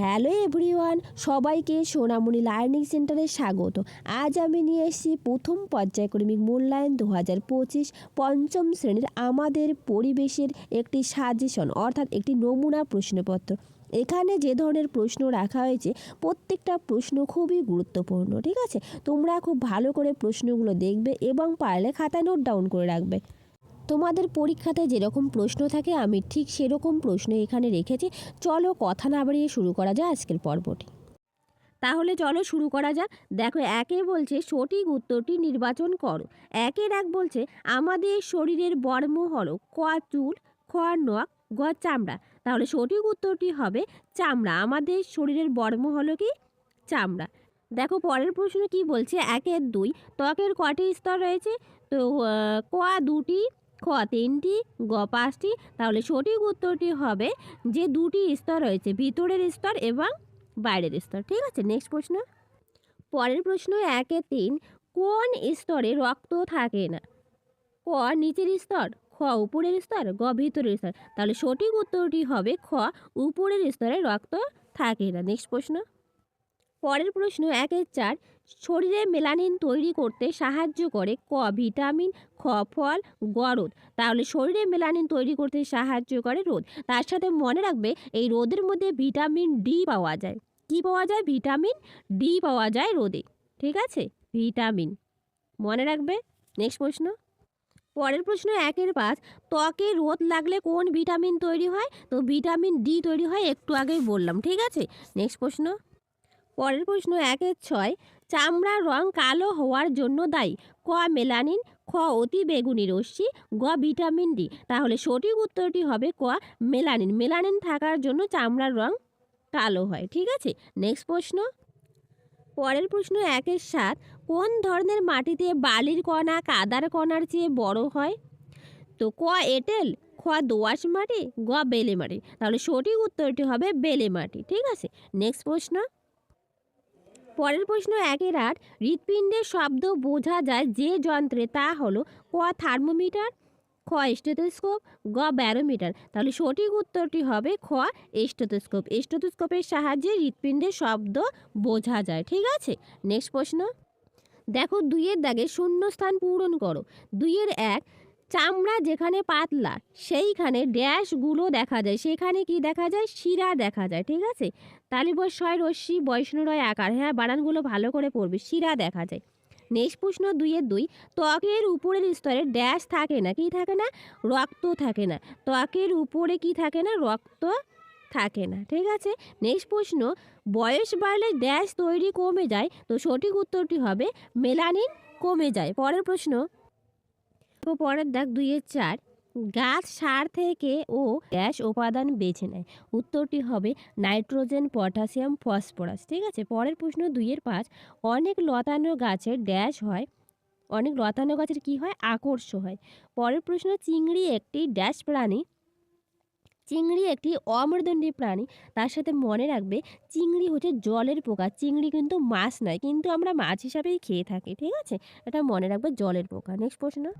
Hello everyone, সবাইকে সোনামণি learning সেন্টারে স্বাগত। আজ আমি নিয়ে এসেছি প্রথম পর্যায়ক্রমিক মূল্যায়ন দু হাজার পঁচিশ পঞ্চম শ্রেণির আমাদের পরিবেশের একটি সাজেশন, অর্থাৎ একটি নমুনা প্রশ্নপত্র। এখানে যে ধরনের প্রশ্ন রাখা হয়েছে, প্রত্যেকটা প্রশ্ন খুবই গুরুত্বপূর্ণ, ঠিক আছে? তোমরা খুব ভালো করে প্রশ্নগুলো দেখবে এবং পারলে খাতায় নোট ডাউন করে রাখবে। তোমাদের পরীক্ষাতে যেরকম প্রশ্ন থাকে, আমি ঠিক সেরকম প্রশ্ন এখানে রেখেছি। চলো কথা না বাড়িয়ে শুরু করা যায় আজকের পর্বটি। তাহলে চলো শুরু করা যাক। দেখো, একে বলছে, সঠিক উত্তরটি নির্বাচন করো। একের এক বলছে, আমাদের শরীরের বর্ম হলো ক চুল, খ নখ, গ চামড়া। তাহলে সঠিক উত্তরটি হবে চামড়া। আমাদের শরীরের বর্ম হলো কি? চামড়া। দেখো, পরের প্রশ্ন কি বলছে? একের দুই। ত্বকের কটি স্তর রয়েছে? তো ক দুটি খ তিনটি, গ পাঁচটি, তাহলে সঠিক উত্তরটি হবে যে দুটি স্তর রয়েছে, ভিতরের স্তর এবং বাইরের স্তর। ঠিক আছে নেক্সট প্রশ্ন। পরের প্রশ্ন একে তিন, কোন স্তরে রক্ত থাকে না? ক নিচের স্তর, খ উপরের স্তর, গ ভিতরের স্তর। তাহলে সঠিক উত্তরটি হবে খ উপরের স্তরে রক্ত থাকে না। নেক্সট প্রশ্ন। পরের প্রশ্ন একের চার, শরীরে মেলানিন তৈরি করতে সাহায্য করে ক ভিটামিন, খ ফল গরদ তাহলে শরীরে মেলানিন তৈরি করতে সাহায্য করে রোদ। তার সাথে মনে রাখবে এই রোদের মধ্যে ভিটামিন ডি পাওয়া যায়। কি পাওয়া যায়? ভিটামিন ডি পাওয়া যায় রোদে। ঠিক আছে? ভিটামিন। মনে রাখবে? নেক্সট প্রশ্ন। পরের প্রশ্ন একের পাঁচ, ত্বকে রোদ লাগলে কোন ভিটামিন তৈরি হয়? তো ভিটামিন ডি তৈরি হয়, একটু আগেই বললাম। ঠিক আছে? নেক্সট প্রশ্ন। পরের প্রশ্ন একের ছয়, চামড়ার রং কালো হওয়ার জন্য দায়ী। ক, মেলানিন, খ, অতি বেগুনি রশ্মি, গ, ভিটামিন ডি। তাহলে সঠিক উত্তরটি হবে ক, মেলানিন। মেলানিন থাকার জন্য চামড়ার রং কালো হয়, ঠিক আছে? নেক্সট প্রশ্ন। পরের প্রশ্ন একের সাত, কোন ধরনের মাটিতে বালির কণা কাদার কণার চেয়ে বড় হয়? তো ক, এঁটেল, খ, দোআঁশ মাটি, গ, বেলে মাটি। তাহলে সঠিক উত্তরটি হবে বেলে মাটি, ঠিক আছে? নেক্সট প্রশ্ন। পরের প্রশ্ন একের আট হৃৎপিণ্ডের শব্দ বোঝা যায় যে যন্ত্রে, তা হলো ক থার্মোমিটার, খ স্টেথোস্কোপ, গ ব্যারোমিটার। তাহলে সঠিক উত্তরটি হবে খ স্টেথোস্কোপ। স্টেথোস্কোপের সাহায্যে হৃৎপিণ্ডের শব্দ বোঝা যায়, ঠিক আছে? নেক্সট প্রশ্ন। দেখো, দুইয়ের দাগে শূন্য স্থান পূরণ করো। দুইয়ের এক, চামড়া যেখানে পাতলা, সেইখানে ড্যাশগুলো দেখা যায়। সেখানে কি দেখা যায়? শিরা দেখা যায়, ঠিক আছে? তালিবস্বয় রশ্মি, বৈষ্ণরয় আকার হ্যাঁ বানানগুলো ভালো করে পড়বে, শিরা দেখা যায়। নেক্সট প্রশ্ন দুইয়ের দুই, ত্বকের উপরের স্তরে ড্যাশ থাকে না, কি থাকে না? রক্ত থাকে না। ত্বকের উপরে কি থাকে না? রক্ত থাকে না, ঠিক আছে? নেক্সট প্রশ্ন, বয়স বাড়লে ড্যাশ তৈরি কমে যায়, তো সঠিক উত্তরটি হবে মেলানিন কমে যায়। পরের প্রশ্ন, পরের দাগ দুইয়ের চার গাছ সার থেকে ও গ্যাস উপাদান বেছে নেয়। উত্তরটি হবে নাইট্রোজেন, পটাশিয়াম, ফসফরাস। ঠিক আছে? পরের প্রশ্ন দুইয়ের পাঁচ। অনেক লতানো গাছের ড্যাশ হয়। অনেক লতানো গাছের কি হয়? আকর্ষ হয়। পরের প্রশ্ন, চিংড়ি একটি ড্যাশ প্রাণী। চিংড়ি একটি অমেরুদণ্ডী প্রাণী। তার সাথে মনে রাখবে, চিংড়ি হচ্ছে জলের পোকা। চিংড়ি কিন্তু মাছ নয়, কিন্তু আমরা মাছ হিসাবেই খেয়ে থাকি। ঠিক আছে? এটা মনে রাখবে জলের পোকা। নেক্সট প্রশ্ন।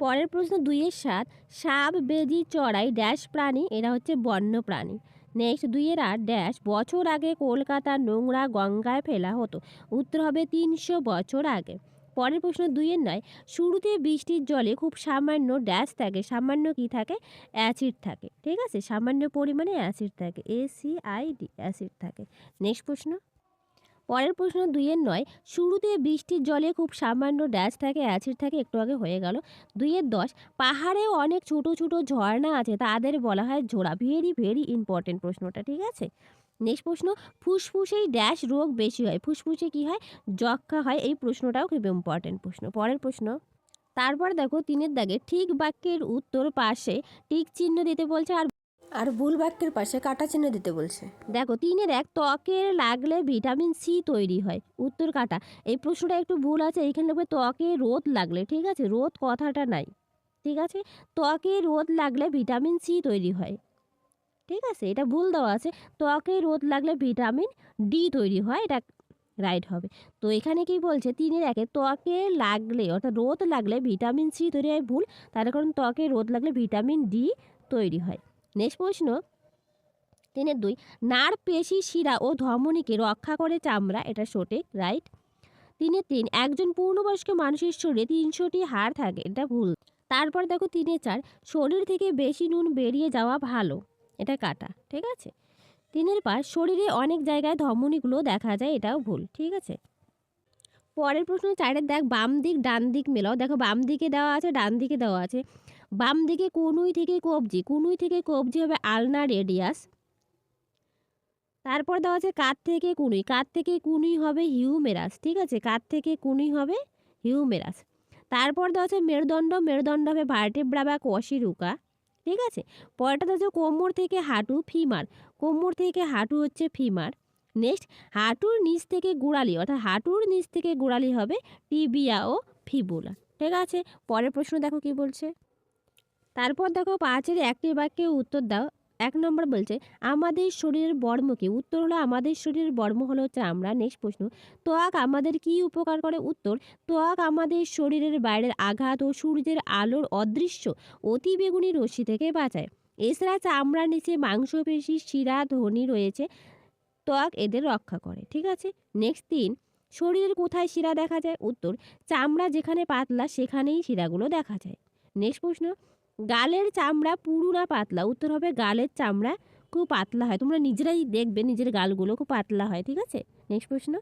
পরের প্রশ্ন দুইয়ের সাত, সাপ বেজি চড়াই, ড্যাশ প্রাণী, এরা হচ্ছে বন্য প্রাণী। নেক্সট দুইয়ের আট, ড্যাশ, বছর আগে কলকাতার নোংরা গঙ্গায় ফেলা হতো। উত্তর হবে তিনশো বছর আগে। পরের প্রশ্ন দুইয়ের নয়, শুরুতে বৃষ্টির জলে খুব সামান্য ড্যাশ থাকে, সামান্য কি থাকে? অ্যাসিড থাকে। ঠিক আছে? সামান্য পরিমাণে অ্যাসিড থাকে A C I D acid থাকে। নেক্সট প্রশ্ন। পরের প্রশ্ন দুইয়ের নয়, শুরুতে বৃষ্টির জলে খুব সামান্য ড্যাশ থাকে অ্যাসিড থাকে, একটু আগে হয়ে গেল। দুইয়ের দশ, পাহাড়েও অনেক ছোট ছোট ঝর্ণা আছে, তাদের বলা হয় ঝোড়া ভেরি ভেরি ইম্পর্টেন্ট প্রশ্নটা, ঠিক আছে? নেক্সট প্রশ্ন, ফুসফুসেই ড্যাশ রোগ বেশি হয়। ফুসফুসে কি হয়? যক্ষা হয়, এই প্রশ্নটাও খুব ইম্পর্টেন্ট প্রশ্ন। পরের প্রশ্ন, তারপর দেখো তিনের দাগে ঠিক বাক্যের উত্তর পাশে টিক চিহ্ন দিতে বলছে আর আর ভুল বাক্যের পাশে কাটা চিহ্ন দিতে বলছে। দেখো, তিনের এক ত্বকের লাগলে ভিটামিন সি তৈরি হয়। উত্তর কাটা। এই প্রশ্নটা একটু ভুল আছে, এইখানে লিখবে ত্বকে রোদ লাগলে, ঠিক আছে? রোদ কথাটা নাই, ঠিক আছে? ত্বকে রোদ লাগলে ভিটামিন সি তৈরি হয়, ঠিক আছে? এটা ভুল দেওয়া আছে। ত্বকে রোদ লাগলে ভিটামিন ডি তৈরি হয়, এটা রাইট হবে। তো এখানে কি বলছে? তিনের একে ত্বকে লাগলে, অর্থাৎ রোদ লাগলে ভিটামিন সি তৈরি হয়, ভুল। তার কারণ ত্বকে রোদ লাগলে ভিটামিন ডি তৈরি হয়। নেক্সট প্রশ্ন। তিনের দুই, নার পেশি শিরা ও ধমনীকে রক্ষা করে চামড়া, এটা সঠিক, রাইট? তিনের তিন, একজন পূর্ণবয়স্ক মানুষের শরীরে তিনশোটি হাড় থাকে, এটা ভুল। তারপর দেখো তিনে চার, শরীর থেকে বেশি নুন বেরিয়ে যাওয়া ভালো, এটা কাটা, ঠিক আছে? তিনের পাঁচ, শরীরে অনেক জায়গায় ধমনীগুলো দেখা যায়, এটাও ভুল, ঠিক আছে? পরের প্রশ্ন, চারের দেখ বাম দিক, ডান দিক মেলাও, দেখো বাম দিকে দেওয়া আছে, ডান দিকে দেওয়া আছে। বাম দিকে কনুই থেকে কবজি, কনুই থেকে কবজি হবে আলনা রেডিয়াস। তারপর দেওয়া আছে কাত থেকে কুনুই, কাত থেকে কুনুই হবে হিউমেরাস, ঠিক আছে? কাত থেকে কুনুই হবে হিউমেরাস। তারপর দেওয়া আছে মেরুদণ্ড মেরুদণ্ড হবে ভার্টেব্রা বা কশিরুকা ঠিক আছে? পরেরটা দেওয়া আছে কোমর থেকে হাঁটু ফিমার কোমর থেকে হাঁটু হচ্ছে ফিমার নেক্সট হাঁটুর নিচ থেকে গোড়ালি, অর্থাৎ হাঁটুর নিচ থেকে গোড়ালি হবে টিবিয়া ও ফিবুলা ঠিক আছে? পরের প্রশ্ন দেখো কি বলছে? তারপর দেখো পাঁচের একটি বাক্যে উত্তর দাও। এক নম্বর বলছে, আমাদের শরীরের বর্ম কি উত্তর হলো, আমাদের শরীরের বর্ম হলো চামড়া নেক্সট প্রশ্ন। ত্বক আমাদের কি উপকার করে? উত্তর ত্বক আমাদের শরীরের বাইরের আঘাত ও সূর্যের আলোর অদৃশ্য অতি বেগুনি রশ্মি থেকে বাঁচায়। এছাড়া চামড়ার নিচে মাংসপেশি, শিরা ধ্বনি রয়েছে। ত্বক এদের রক্ষা করে। ঠিক আছে? নেক্সট তিন, শরীরের কোথায় শিরা দেখা যায়? উত্তর, চামড়া যেখানে পাতলা, সেখানেই শিরাগুলো দেখা যায়। নেক্সট প্রশ্ন গালের চামড়া পুরু না পাতলা? উত্তর হবে গালের চামড়া খুব পাতলা হয়। তোমরা নিজেরাই দেখবে নিজের গালগুলো খুব পাতলা হয়, ঠিক আছে? নেক্সট প্রশ্ন।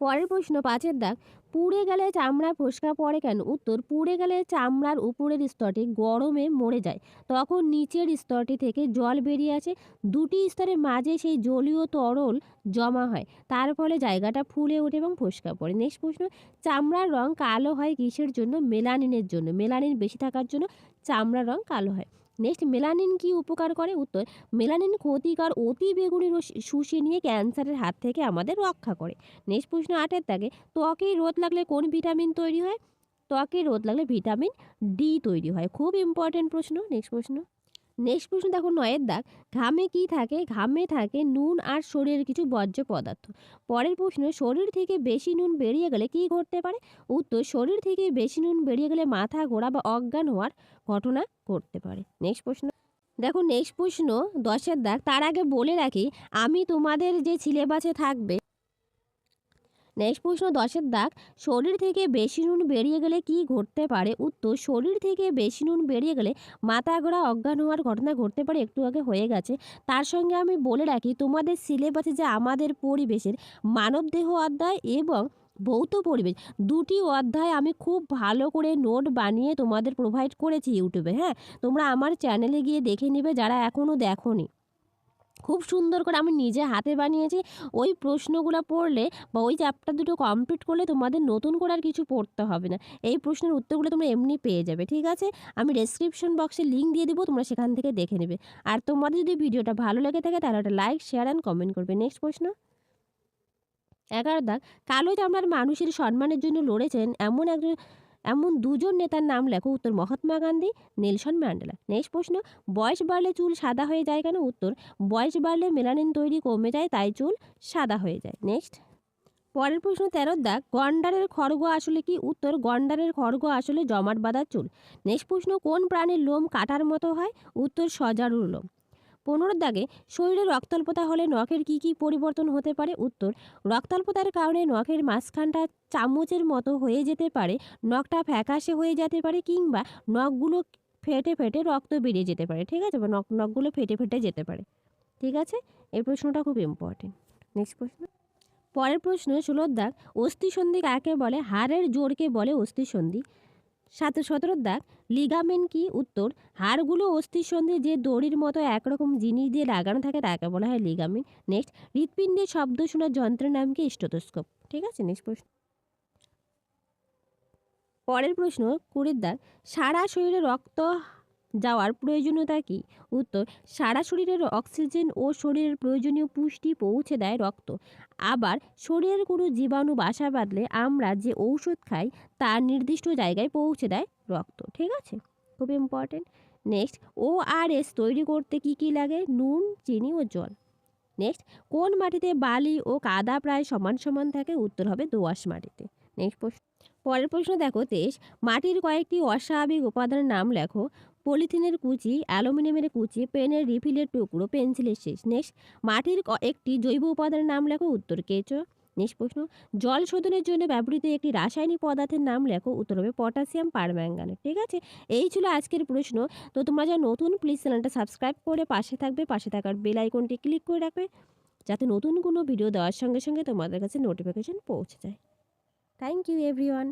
পরের প্রশ্ন, পাঁচের দাগ, পুড়ে গেলে চামড়া ফোসকা পড়ে কেন? উত্তর, পুড়ে গেলে চামড়ার উপরের স্তরটি গরমে মরে যায়। তখন নিচের স্তরটি থেকে জল বেরিয়ে আসে। দুটি স্তরের মাঝে সেই জলীয় তরল জমা হয়। তার ফলে জায়গাটা ফুলে ওঠে এবং ফোসকা পড়ে। নেক্সট প্রশ্ন, চামড়ার রং কালো হয় কিসের জন্য? মেলানিনের জন্য। মেলানিন বেশি থাকার জন্য চামড়ার রং কালো হয়। নেক্সট মেলানিন কি উপকার করে? উত্তর মেলানিন ক্ষতিকর অতি বেগুনি শুষে নিয়ে ক্যান্সারের হাত থেকে আমাদের রক্ষা করে। নেক্সট প্রশ্ন আটের দাগে ত্বকে রোদ লাগলে কোন ভিটামিন তৈরি হয়? ত্বকে রোদ লাগলে ভিটামিন ডি তৈরি হয়। খুব ইম্পর্টেন্ট প্রশ্ন। নেক্সট প্রশ্ন। নেক্সট প্রশ্ন দেখো নয়ের দাগ। ঘামে কি থাকে? ঘামে থাকে নুন আর শরীরের কিছু বর্জ্য পদার্থ। পরের প্রশ্ন, শরীর থেকে বেশি নুন বেরিয়ে গেলে কি ঘটতে পারে? উত্তর, শরীর থেকে বেশি নুন বেরিয়ে গেলে মাথা ঘোরা বা অজ্ঞান হওয়ার ঘটনা ঘটতে পারে। নেক্সট প্রশ্ন। দেখো নেক্সট প্রশ্ন, দশের দাগ। তার আগে বলে রাখি, আমি তোমাদের যে সিলেবাসে থাকবে নেক্সট প্রশ্ন, দশের দাগ, শরীর থেকে বেশি নুন বেরিয়ে গেলে কি ঘটতে পারে? উত্তর, শরীর থেকে বেশি নুন বেরিয়ে গেলে মাথা ঘোরা অজ্ঞান হওয়ার ঘটনা ঘটতে পারে, একটু আগে হয়ে গেছে। তার সঙ্গে আমি বলে রাখি, তোমাদের সিলেবাসে যে আমাদের পরিবেশের মানবদেহ অধ্যায় এবং ভৌত পরিবেশ, দুটি অধ্যায় আমি খুব ভালো করে নোট বানিয়ে তোমাদের প্রোভাইড করেছি ইউটিউবে হ্যাঁ? তোমরা আমার চ্যানেলে গিয়ে দেখে নেবে, যারা এখনও দেখোনি। খুব সুন্দর করে আমি নিজে হাতে বানিয়েছি। ওই প্রশ্নগুলো পড়লে বা ওই চ্যাপ্টার দুটো কমপ্লিট করলে তোমাদের নতুন করে আর কিছু পড়তে হবে না। এই প্রশ্নের উত্তরগুলো তোমরা এমনি পেয়ে যাবে, ঠিক আছে? আমি ডেসক্রিপশন বক্সে লিঙ্ক দিয়ে দেবো, তোমরা সেখান থেকে দেখে নেবে। আর তোমাদের যদি ভিডিওটা ভালো লেগে থাকে, তাহলে একটা লাইক শেয়ার অ্যান্ড কমেন্ট করবে। নেক্সট প্রশ্ন। এগারো দাগ কালো চামড়ার মানুষের সম্মানের জন্য লড়েছেন এমন একজন এমন দুজন নেতার নাম লেখো, উত্তর Mahatma Gandhi, Nelson Mandela. Next প্রশ্ন, বয়স বাড়লে চুল সাদা হয়ে যায় কেন? উত্তর, বয়স বাড়লে মেলানিন তৈরি কমে যায়, তাই চুল সাদা হয়ে যায়। নেক্সট। পরের প্রশ্ন, তেরো দাগ গন্ডারের খড়গ আসলে কি? উত্তর, গন্ডারের খড়গ আসলে জমাট বাঁধার চুল। নেক্সট প্রশ্ন, কোন প্রাণীর লোম কাটার মতো হয়? উত্তর, সজারুর লোম। পনেরো দাগে শরীরে রক্তাল্পতা হলে নখের কী কী পরিবর্তন হতে পারে? উত্তর, রক্তাল্পতার কারণে নখের মাঝখানটা চামচের মতো হয়ে যেতে পারে, নখটা ফ্যাকাশে হয়ে যেতে পারে কিংবা নখগুলো ফেটে ফেটে রক্ত বেরিয়ে যেতে পারে, ঠিক আছে? বা নখ, নখগুলো ফেটে ফেটে যেতে পারে, ঠিক আছে? এই প্রশ্নটা খুব ইম্পর্টেন্ট নেক্সট প্রশ্ন। পরের প্রশ্ন, ষোলোর দাগ অস্থিসন্ধি কাকে বলে? হাড়ের জোরকে বলে অস্থিসন্ধি। সাত সতেরোর দাগ লিগামেন্ট কি উত্তর? হাড়গুলো অস্থিসন্ধি যে দড়ির মতো একরকম জিনিস দিয়ে লাগানো থাকে, তাকে বলা হয় লিগামেন্ট। নেক্সট, হৃৎপিণ্ডের শব্দ শোনার যন্ত্রের নাম কি? স্টোটোস্কোপ ঠিক আছে, নেক্সট প্রশ্ন। পরের প্রশ্ন কুড়ির দাগ সারা শরীরে রক্ত যাওয়ার প্রয়োজনীয়তা কী? উত্তর, সারা শরীরের অক্সিজেন ও শরীরের প্রয়োজনীয় পুষ্টি পৌঁছে দেয় রক্ত। আবার, শরীরের কোনো জীবাণু বাসা বাঁধলে আমরা যে ঔষধ খাই তা নির্দিষ্ট জায়গায় পৌঁছে দেয় রক্ত, ঠিক আছে? খুব important next O R S তৈরি করতে কি কি লাগে? নুন, চিনি ও জল। নেক্সট কোন মাটিতে বালি ও কাদা প্রায় সমান সমান থাকে? উত্তর হবে দোআঁশ মাটিতে। নেক্সট প্রশ্ন, পরের প্রশ্ন দেখো, তেইশ, মাটির কয়েকটি অস্বাভাবিক উপাদানের নাম লেখো। পলিথিনের কুচি, অ্যালুমিনিয়ামের কুচি, পেনের রিফিলের টুকরো, পেন্সিলের শেষ নেক্সট মাটির একটি জৈব উপাদানের নাম লেখো, উত্তর কেঁচো। নেক্সট প্রশ্ন, জল শোধনের জন্য ব্যবহৃত একটি রাসায়নিক পদার্থের নাম লেখো, উত্তর হবে পটাশিয়াম পারম্যাঙ্গানেট, ঠিক আছে? এই ছিল আজকের প্রশ্ন, তো তোমরা যা নতুন প্লিজ চ্যানেলটা সাবস্ক্রাইব করে পাশে থাকবে, পাশে থাকার বেল আইকনটি ক্লিক করে রাখবে, যাতে নতুন কোনো ভিডিও দেওয়ার সঙ্গে সঙ্গে তোমাদের কাছে নোটিফিকেশন পৌঁছে যায়। Thank you everyone